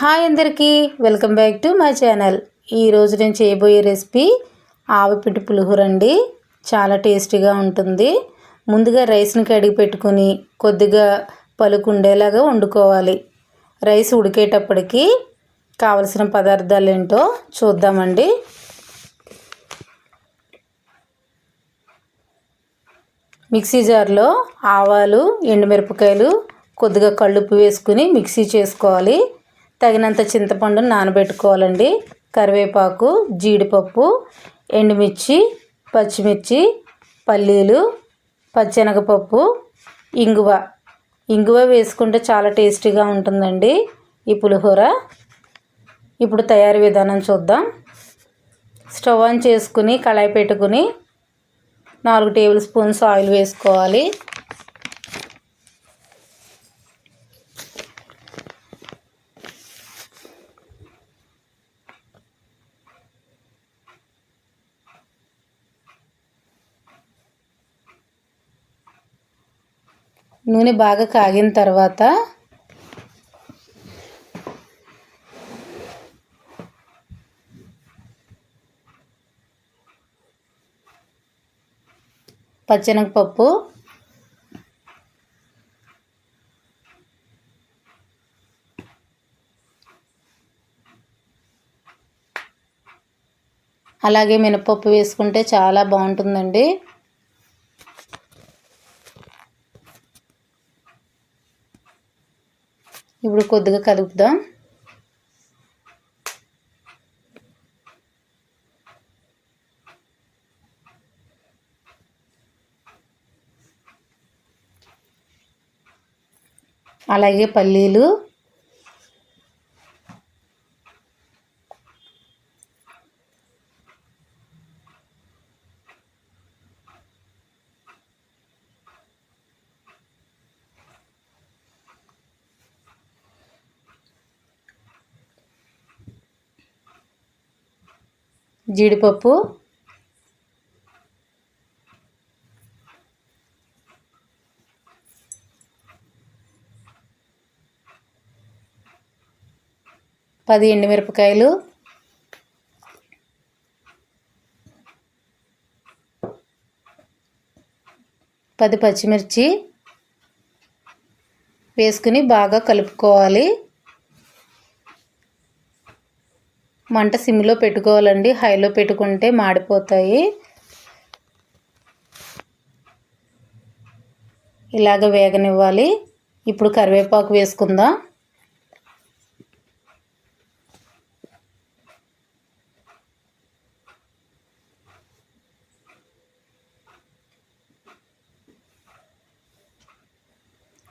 Hi అందరికీ welcome back to my channel. ఈరోజు నేను చేయబోయే రెసిపీ ఆవిపిండి పులిహోర అండి. చాలా టేస్టీగా ఉంటుంది. ముందుగా రైస్ని కడిగి పెట్టుకుని కొద్దిగా పలుకుండేలాగా వండుకోవాలి. రైస్ ఉడికేటప్పటికి కావలసిన పదార్థాలు ఏంటో చూద్దామండి. మిక్సీ జార్లో ఆవాలు ఎండుమిరపకాయలు కొద్దిగా కళ్ళుప్పు వేసుకుని మిక్సీ చేసుకోవాలి. తగినంత చింతపండును నానబెట్టుకోవాలండి. కరివేపాకు జీడిపప్పు ఎండుమిర్చి పచ్చిమిర్చి పల్లీలు పచ్చెనగపప్పు ఇంగువ. ఇంగువ వేసుకుంటే చాలా టేస్టీగా ఉంటుందండి ఈ పులిహోర. ఇప్పుడు తయారీ విధానం చూద్దాం. స్టవ్ ఆన్ చేసుకుని కళాయి పెట్టుకుని నాలుగు టేబుల్ స్పూన్స్ ఆయిల్ వేసుకోవాలి. నూనె బాగా కాగిన తర్వాత పచ్చెనగపప్పు అలాగే మినపప్పు వేసుకుంటే చాలా బాగుంటుందండి. ఇప్పుడు కొద్దిగా కలుపుదాం. అలాగే పల్లీలు జీడిపప్పు. పది ఎండుమిరపకాయలు. పది పచ్చిమిర్చి వేసుకుని బాగా కలుపుకోవాలి. మంట సిమ్లో పెట్టుకోవాలండి. హైలో పెట్టుకుంటే మాడిపోతాయి. ఇలాగ వేగనివ్వాలి. ఇప్పుడు కరివేపాకు వేసుకుందాం.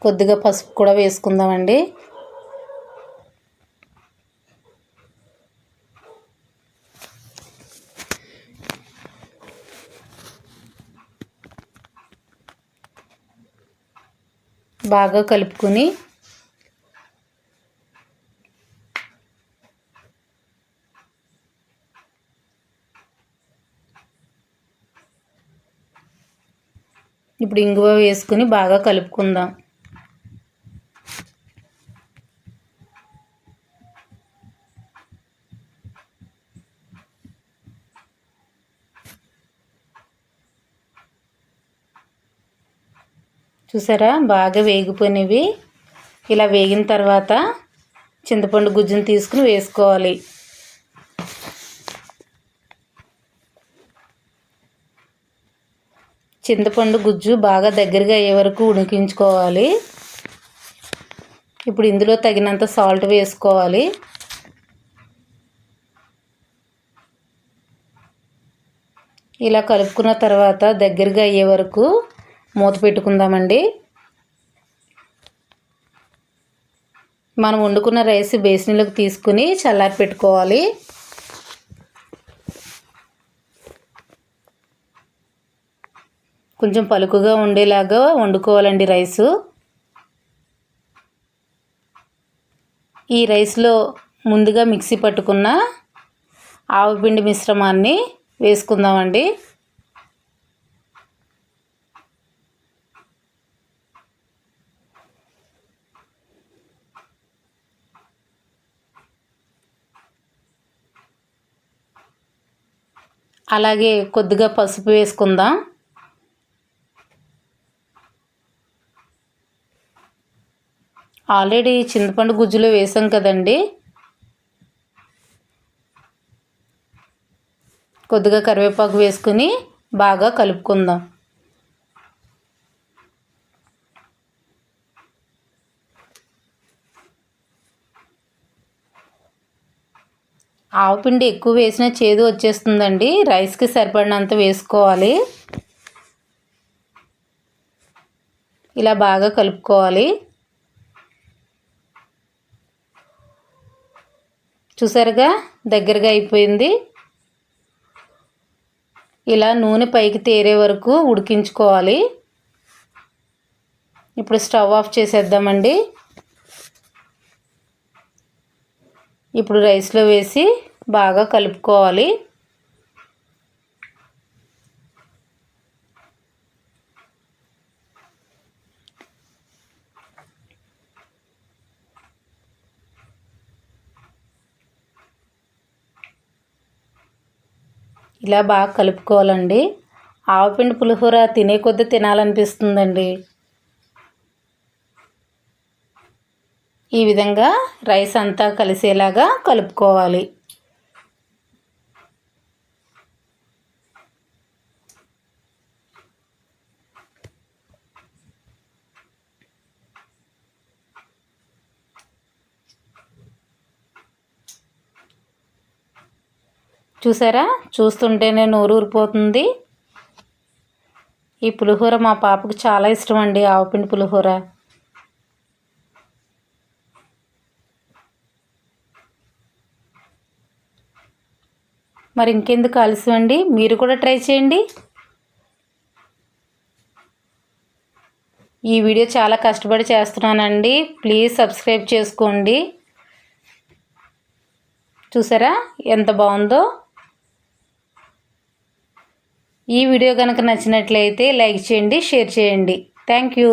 కొద్దిగా పసుపు కూడా వేసుకుందామండి. బాగా కలుపుకొని ఇప్పుడు ఇంగువ వేసుకుని బాగా కలుపుకుందాం. చూసారా? బాగా వేగిపోయినవి. ఇలా వేగిన తర్వాత చింతపండు గుజ్జును తీసుకుని వేసుకోవాలి. చింతపండు గుజ్జు బాగా దగ్గరగా అయ్యే వరకు ఉడికించుకోవాలి. ఇప్పుడు ఇందులో తగినంత సాల్ట్ వేసుకోవాలి. ఇలా కలుపుకున్న తర్వాత దగ్గరగా అయ్యే వరకు మూత పెట్టుకుందామండి. మనం వండుకున్న రైస్ బేసిన్లోకి తీసుకుని చల్లారి పెట్టుకోవాలి. కొంచెం పలుకుగా ఉండేలాగా వండుకోవాలండి రైసు. ఈ రైస్లో ముందుగా మిక్సీ పట్టుకున్న ఆవుపిండి మిశ్రమాన్ని వేసుకుందామండి. అలాగే కొద్దిగా పసుపు వేసుకుందాం. ఆల్రెడీ చింతపండు గుజ్జులో వేసాం కదండి. కొద్దిగా కరివేపాకు వేసుకుని బాగా కలుపుకుందాం. ఆవపిండి ఎక్కువ వేసిన చేదు వచ్చేస్తుందండి. రైస్కి సరిపడినంత వేసుకోవాలి. ఇలా బాగా కలుపుకోవాలి. చూసారుగా? దగ్గరగా అయిపోయింది. ఇలా నూనె పైకి తేరే వరకు ఉడికించుకోవాలి. ఇప్పుడు స్టవ్ ఆఫ్ చేసేద్దామండి. ఇప్పుడు రైస్లో వేసి బాగా కలుపుకోవాలి. ఇలా బాగా కలుపుకోవాలండి. ఆవపిండి పులిహోర తినే కొద్దీ తినాలనిపిస్తుందండి. ఈ విధంగా రైస్ అంతా కలిసేలాగా కలుపుకోవాలి. చూసారా? చూస్తుంటేనే నోరు ఊరిపోతుంది ఈ పులిహోర మా పాపకు చాలా ఇష్టం అండి ఆవపిండి పులిహోర. మరి ఇంకెందుకు ఆలస్యం అండి మీరు కూడా ట్రై చేయండి. ఈ వీడియో చాలా కష్టపడి చేస్తున్నానండి. ప్లీజ్ సబ్స్క్రైబ్ చేసుకోండి. చూసారా ఎంత బాగుందో? ఈ వీడియో కనుక నచ్చినట్లయితే లైక్ చేయండి షేర్ చేయండి. Thank you.